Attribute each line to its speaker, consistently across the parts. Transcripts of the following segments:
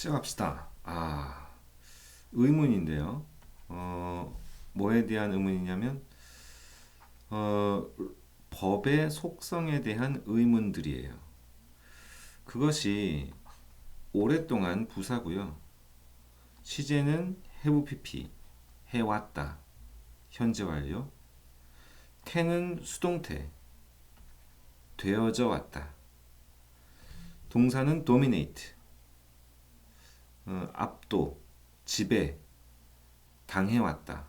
Speaker 1: 시작합시다. 아, 의문인데요. 어, 뭐에 대한 의문이냐면, 어, 법의 속성에 대한 의문들이에요. 그것이 오랫동안 부사고요. 시제는 pp, 해왔다, 현재 완료. 태는 수동태, 되어져 왔다. 동사는 dominate, 어, 압도, 지배, 당해왔다.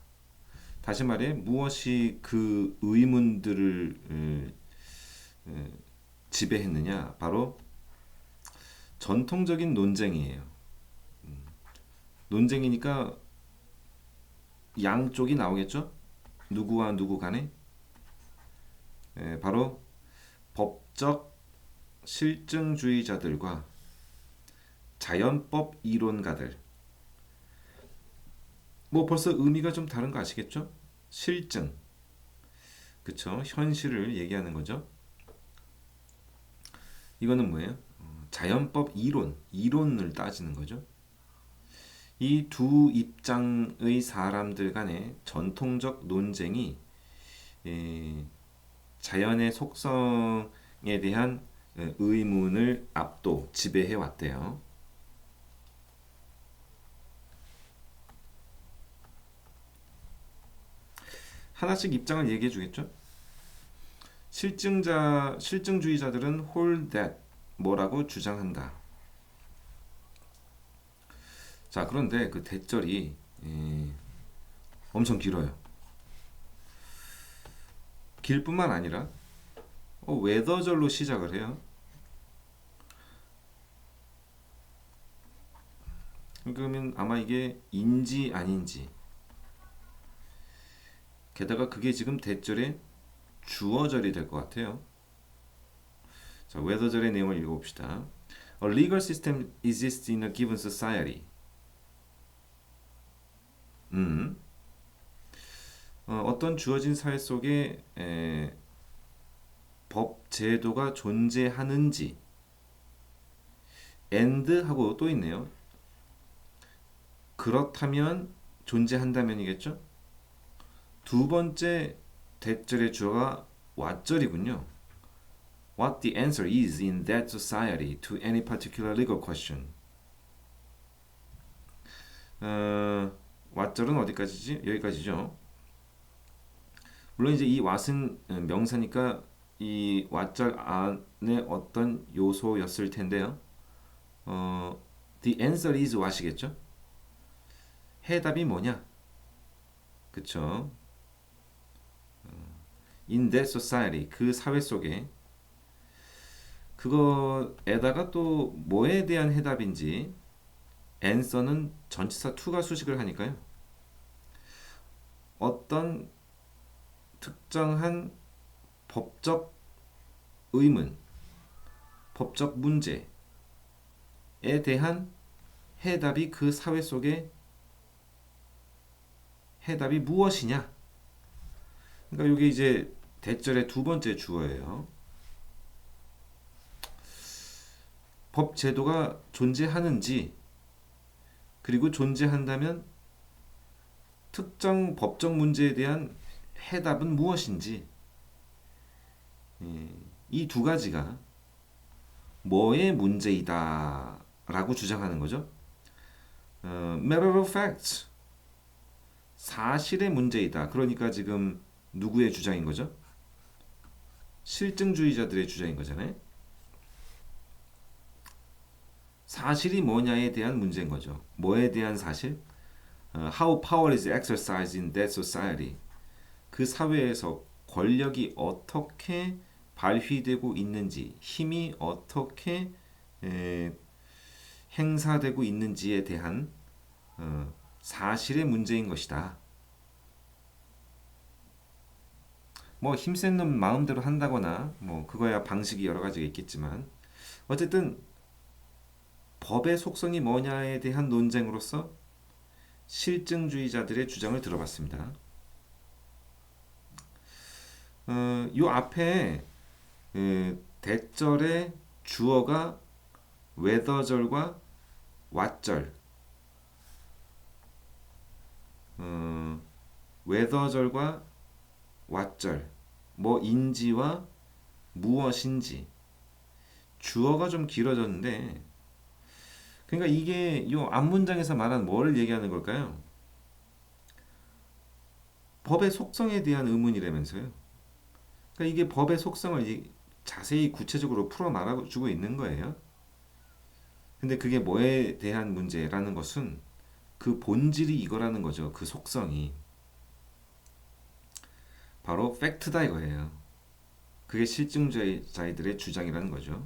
Speaker 1: 다시 말해 무엇이 그 의문들을 지배했느냐? 바로 전통적인 논쟁이에요. 음, 논쟁이니까 양쪽이 나오겠죠? 누구와 누구 간에? 에, 바로 법적 실증주의자들과 자연법 이론가들. 뭐 벌써 의미가 좀 다른 거 아시겠죠? 실증. 그쵸? 현실을 얘기하는 거죠. 이거는 뭐예요? 어, 자연법 이론, 이론을 따지는 거죠. 이 두 입장의 사람들 간의 전통적 논쟁이 에, 자연의 속성에 대한 의문을 압도, 지배해 왔대요. 하나씩 입장을 얘기해 주겠죠? 실증자 실증주의자들은 hold that 뭐라고 주장한다. 자, 그런데 그 대절이 예, 엄청 길어요. 길 뿐만 아니라 어, 웨더절로 시작을 해요. 그러면 아마 이게 인지 아닌지 게다가 그게 지금 대절의 주어절이 될 것 같아요. 자, 웨더절의 내용을 읽어봅시다. A legal system exists in a given society. 음, 어, 떤 주어진 사회 속에 에, 법 제도가 존재하는지 and 하고 또 있네요. 그렇다면 존재한다면이겠죠? 두 번째 대절의 주어가 what절이군요. What the answer is in that society to any particular legal question. 어, what절은 어디까지지? 여기까지죠. 물론 이제 이 what은 명사니까 이 what절 안에 어떤 요소였을 텐데요. 어, the answer is what이겠죠? 해답이 뭐냐? 그쵸? In that society 그 사회 속에 그거에다가 또 뭐에 대한 해답인지 answer는 전치사 to가 수식을 하니까요. 어떤 특정한 법적 의문, 법적 문제에 대한 해답이 그 사회 속에 해답이 무엇이냐? 그러니까 이게 이제 대절의 두 번째 주어예요. 법 제도가 존재하는지 그리고 존재한다면 특정 법적 문제에 대한 해답은 무엇인지 예, 이두 가지가 뭐의 문제이다 라고 주장하는 거죠. 어, matter of fact 사실의 문제이다. 그러니까 지금 누구의 주장인 거죠? 실증주의자들의 주장인 거잖아요. 사실이 뭐냐에 대한 문제인 거죠. 뭐에 대한 사실? how power is exercised in that society. 그 사회에서 권력이 어떻게 발휘되고 있는지, 힘이 어떻게 에, 행사되고 있는지에 대한 어, 사실의 문제인 것이다. 뭐 힘센 놈 마음대로 한다거나 뭐 그거야 방식이 여러 가지가 있겠지만 어쨌든 법의 속성이 뭐냐에 대한 논쟁으로서 실증주의자들의 주장을 들어봤습니다. 어, 요 앞에 에, 대절의 주어가 웨더절과 왓절, 어, 웨더절과 왓절, 뭐 인지와 무엇인지 주어가 좀 길어졌는데 그러니까 이게 이 앞문장에서 말한 뭐를 얘기하는 걸까요? 법의 속성에 대한 의문이라면서요. 그러니까 이게 법의 속성을 자세히 구체적으로 풀어 말해주고 있는 거예요. 근데 그게 뭐에 대한 문제라는 것은 그 본질이 이거라는 거죠. 그 속성이. 바로 팩트다 이거예요. 그게 실증자들의 주장이라는 거죠.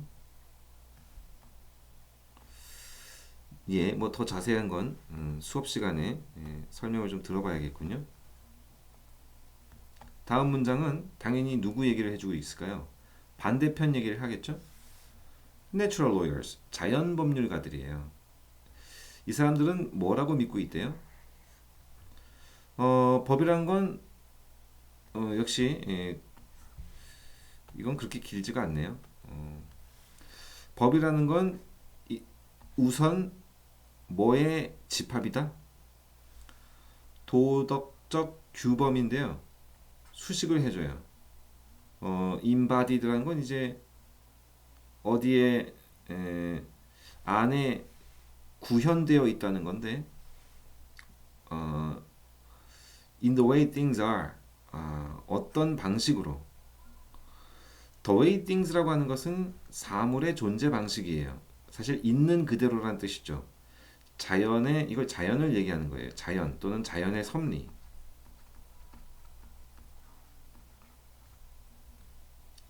Speaker 1: 예, 뭐 더 자세한 건 음, 수업 시간에 예, 설명을 좀 들어봐야겠군요. 다음 문장은 당연히 누구 얘기를 해주고 있을까요? 반대편 얘기를 하겠죠? Natural lawyers, 자연 법률가들이에요. 이 사람들은 뭐라고 믿고 있대요? 어, 법이란 건 어, 역시 예, 이건 그렇게 길지가 않네요. 어, 법이라는 건 이, 우선 뭐의 집합이다? 도덕적 규범인데요. 수식을 해줘요. 어, embodied라는 건 이제 어디에 에, 안에 구현되어 있다는 건데 어, in the way things are 아, 어떤 방식으로 the way things라고 하는 것은 사물의 존재 방식이에요. 사실 있는 그대로란 뜻이죠. 자연의 이걸 자연을 얘기하는 거예요. 자연 또는 자연의 섭리.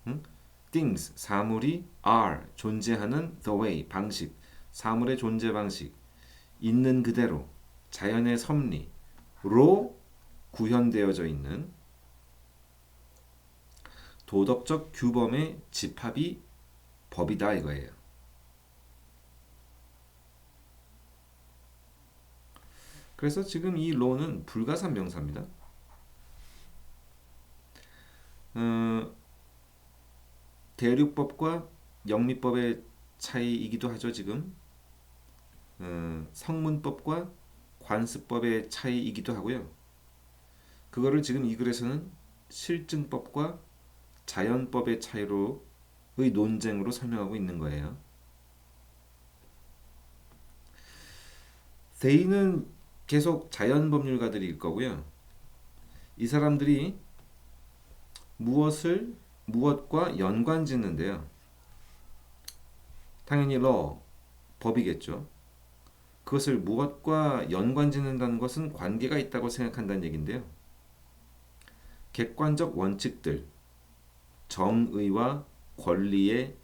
Speaker 1: 응? things 사물이 are 존재하는 the way 방식 사물의 존재 방식 있는 그대로 자연의 섭리로 구현되어져 있는 도덕적 규범의 집합이 법이다 이거예요. 그래서 지금 이 로는 불가산 명사입니다. 어, 대륙법과 영미법의 차이이기도 하죠 지금. 어, 성문법과 관습법의 차이이기도 하고요. 그거를 지금 이 글에서는 실증법과 자연법의 차이로의 논쟁으로 설명하고 있는 거예요. 대인은 계속 자연 법률가들일 거고요. 이 사람들이 무엇을 무엇과 연관 짓는데요. 당연히 law, 법이겠죠. 그것을 무엇과 연관 짓는다는 것은 관계가 있다고 생각한다는 얘기인데요. 객관적 원칙들, 정의와 권리의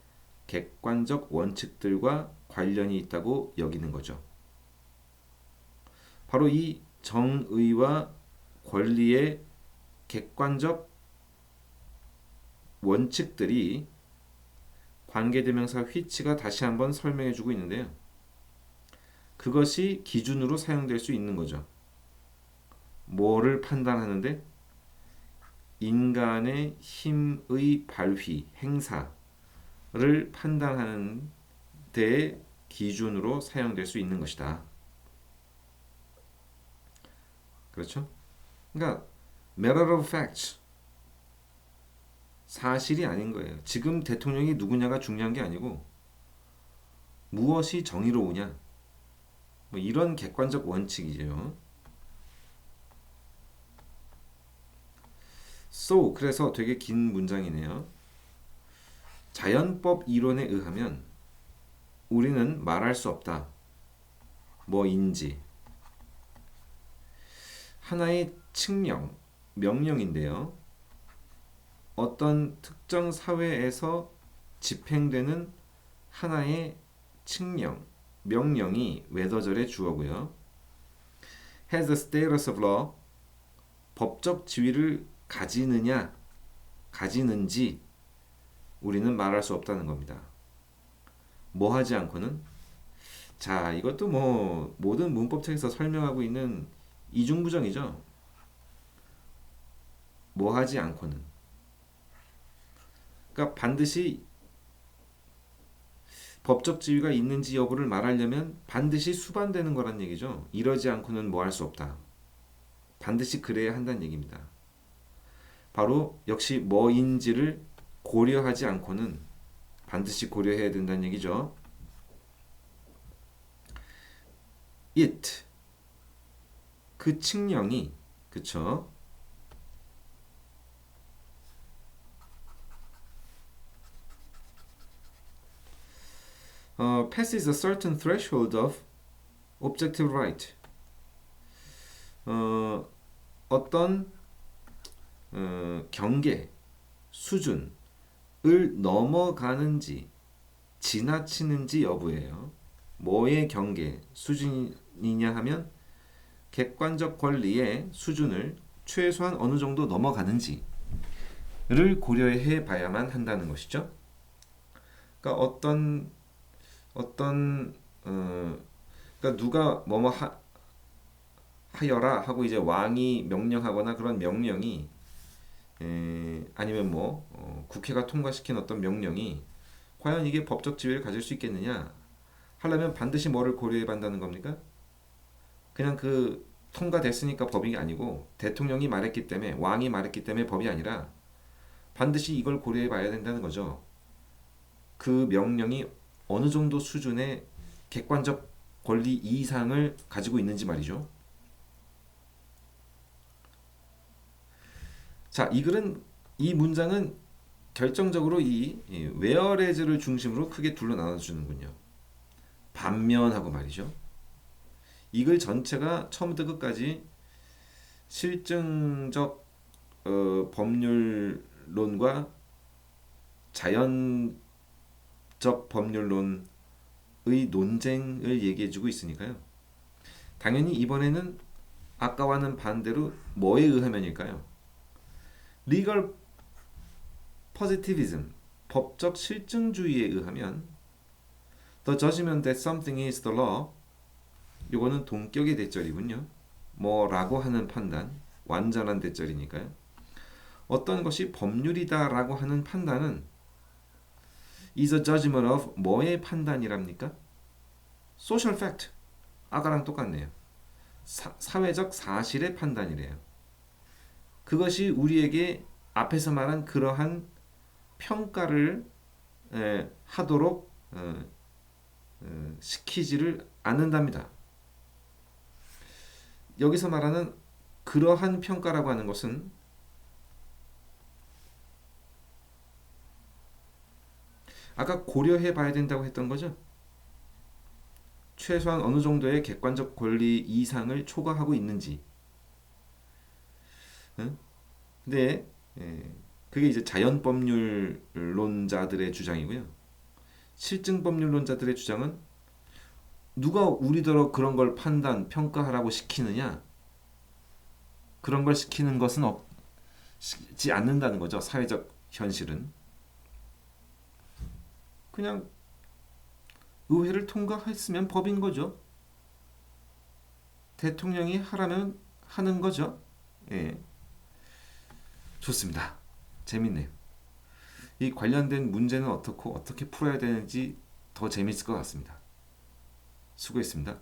Speaker 1: 객관적 원칙들과 관련이 있다고 여기는 거죠. 바로 이 정의와 권리의 객관적 원칙들이 관계대명사 which가 다시 한번 설명해 주고 있는데요. 그것이 기준으로 사용될 수 있는 거죠. 뭐를 판단하는데 인간의 힘의 발휘, 행사를 판단하는 데 기준으로 사용될 수 있는 것이다. 그렇죠? 그러니까 matter of fact 사실이 아닌 거예요. 지금 대통령이 누구냐가 중요한 게 아니고 무엇이 정의로우냐 뭐 이런 객관적 원칙이죠. So 그래서 되게 긴 문장이네요. 자연법 이론에 의하면 우리는 말할 수 없다. 뭐인지 하나의 칙령, 명령인데요. 어떤 특정 사회에서 집행되는 하나의 칙령, 명령이 웨더절의 주어고요. has the status of law, 법적 지위를 가지느냐, 가지는지 우리는 말할 수 없다는 겁니다. 뭐 하지 않고는 자, 이것도 뭐 모든 문법책에서 설명하고 있는 이중부정이죠. 뭐 하지 않고는. 그러니까 반드시 법적 지위가 있는지 여부를 말하려면 반드시 수반되는 거란 얘기죠. 이러지 않고는 뭐 할 수 없다. 반드시 그래야 한다는 얘기입니다. 바로 역시 뭐인지를 고려하지 않고는 반드시 고려해야 된다는 얘기죠. it 그 칙령이 그쵸? 어, passes a certain threshold of objective right. 어, 어떤 어, 경계 수준을 넘어가는지 지나치는지 여부예요. 뭐의 경계 수준이냐 하면 객관적 권리의 수준을 최소한 어느 정도 넘어가는지를 고려해 봐야만 한다는 것이죠. 그러니까 어떤 어떤 어 그러니까 누가 뭐뭐 하, 하여라 하고 이제 왕이 명령하거나 그런 명령이 에, 아니면 뭐 어, 국회가 통과시킨 어떤 명령이 과연 이게 법적 지위를 가질 수 있겠느냐 하려면 반드시 뭐를 고려해 반다는 겁니까? 그냥 그 통과됐으니까 법이 아니고 대통령이 말했기 때문에 왕이 말했기 때문에 법이 아니라 반드시 이걸 고려해 봐야 된다는 거죠. 그 명령이 어느 정도 수준의 객관적 권리 이상을 가지고 있는지 말이죠. 자, 이 글은 이 문장은 결정적으로 이 웨어레즈를 중심으로 크게 둘로 나눠 주는군요. 반면하고 말이죠. 이 글 전체가 처음부터 끝까지 실증적 어, 법률론과 자연적 법률론의 논쟁을 얘기해주고 있으니까요. 당연히 이번에는 아까와는 반대로 뭐에 의하면일까요? Legal positivism, 법적 실증주의에 의하면 the judgment that something is the law 이거는 동격의 대절이군요. 뭐라고 하는 판단, 완전한 대절이니까요. 어떤 것이 법률이다라고 하는 판단은 is a judgment of 뭐의 판단이랍니까? social fact. 아까랑 똑같네요. 사, 사회적 사실의 판단이래요. 그것이 우리에게 앞에서 말한 그러한 평가를 에, 하도록 어, 어, 시키지를 않는답니다. 여기서 말하는 그러한 평가라고 하는 것은 아까 고려해 봐야 된다고 했던 거죠. 최소한 어느 정도의 객관적 권리 이상을 초과하고 있는지. 응? 근데 예, 그게 이제 자연 법률론자들의 주장이고요. 실증 법률론자들의 주장은 누가 우리더러 그런 걸 판단, 평가하라고 시키느냐? 그런 걸 시키는 것은 없지 않는다는 거죠. 사회적 현실은. 그냥 의회를 통과했으면 법인 거죠. 대통령이 하라면 하는 거죠. 예. 좋습니다. 재밌네요. 이 관련된 문제는 어떻고 어떻게 풀어야 되는지 더 재밌을 것 같습니다. 수고했습니다.